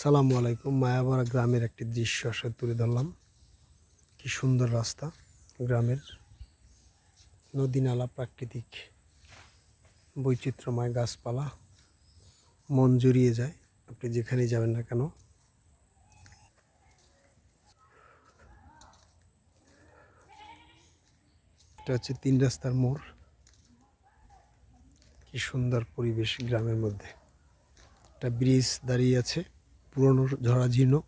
সালামু আলাইকুম, মায়াবরা গ্রামের একটি দৃশ্য আসলে তুলে ধরলাম। কি সুন্দর রাস্তা গ্রামের। নদী নালা প্রাকৃতিক বৈচিত্র্যময় গাছপালা, মন জুড়িয়ে যায়। আপনি যেখানেই যাবেন না কেন। এটা হচ্ছে তিন রাস্তার মোড়। কি সুন্দর পরিবেশ গ্রামের মধ্যে। একটা ব্রিজ দাঁড়িয়ে আছে। পুরনো ঝরাঝীর্ণ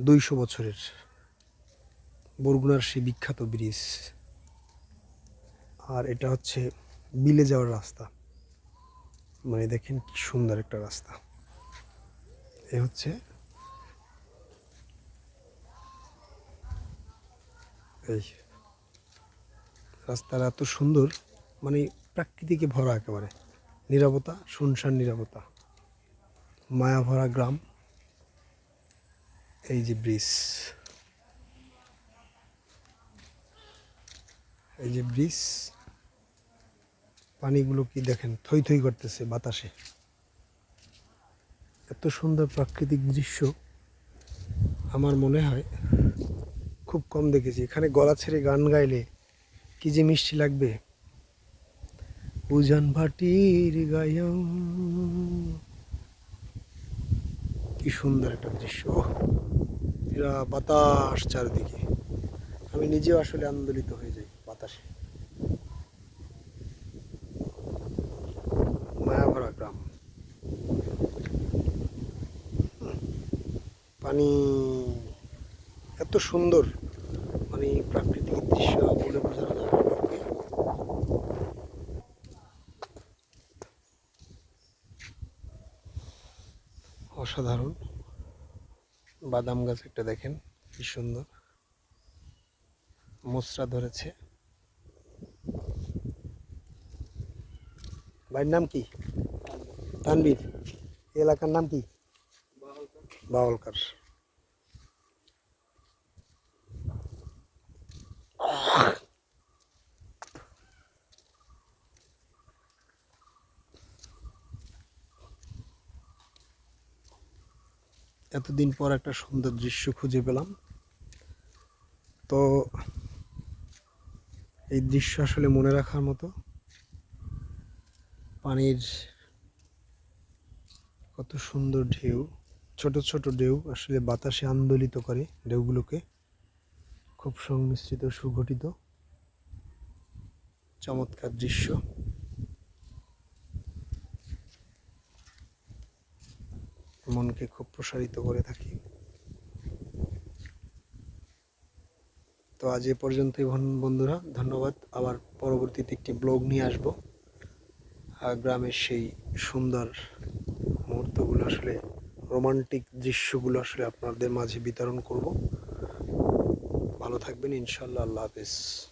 দুইশো বছরের বরগুনার সেই বিখ্যাত ব্রিজ। আর এটা হচ্ছে বিলে যাওয়ার রাস্তা। মানে দেখেন কি সুন্দর একটা রাস্তা। এ হচ্ছে এই রাস্তাটা এত সুন্দর মানে প্রাকৃতিকে ভরা একেবারে। নিরাপত্তা শুনশান নিরাপত্তা মায়াভরা গ্রাম। এই যে ব্রিজ। এই যে ব্রিজ, পানিগুলো কি দেখেন, থই থই করতেছে বাতাসে। এত সুন্দর প্রাকৃতিক দৃশ্য, আমার মনে হয় খুব কম দেখেছি। এখানে গলা ছেড়ে গান গাইলে কি যে মিষ্টি লাগবে। উজান ভাটির গায়া কি সুন্দর একটা দৃশ্য বাতাস চারিদিকে। আমি নিজেও আসলে আন্দোলিত হয়ে যাই বাতাসে। মায়াভরা গ্রাম। পানি এত সুন্দর মানে প্রাকৃতিক দৃশ্য বলে বোঝানো অসাধারণ। বাদাম গাছ একটা দেখেন, কি সুন্দর। মোচরা ধরেছে। ভাইয়ের নাম কি? তানবীর এলাকার নাম কি? বাউলকার। এতদিন পর একটা সুন্দর দৃশ্য খুঁজে পেলাম। তো এই দৃশ্য আসলে মনে রাখার মতো। পানির কত সুন্দর ঢেউ, ছোট ছোট ঢেউ আসলে বাতাসে আন্দোলিত করে ঢেউগুলোকে। খুব সংমিশ্রিত, সুগঠিত, চমৎকার দৃশ্য। মনকে খুব প্রসারিত করে থাকি। তো আজ এ পর্যন্তই বন্ধুরা, ধন্যবাদ। আবার পরবর্তীতে একটি ব্লগ নিয়ে আসব। গ্রামের সেই সুন্দর মুহূর্তগুলো আসলে, রোমান্টিক দৃশ্যগুলো আসলে আপনাদের মাঝে বিতরণ করব। ভালো থাকবেন ইনশাল্লাহ আল্লাহ হাফেজ।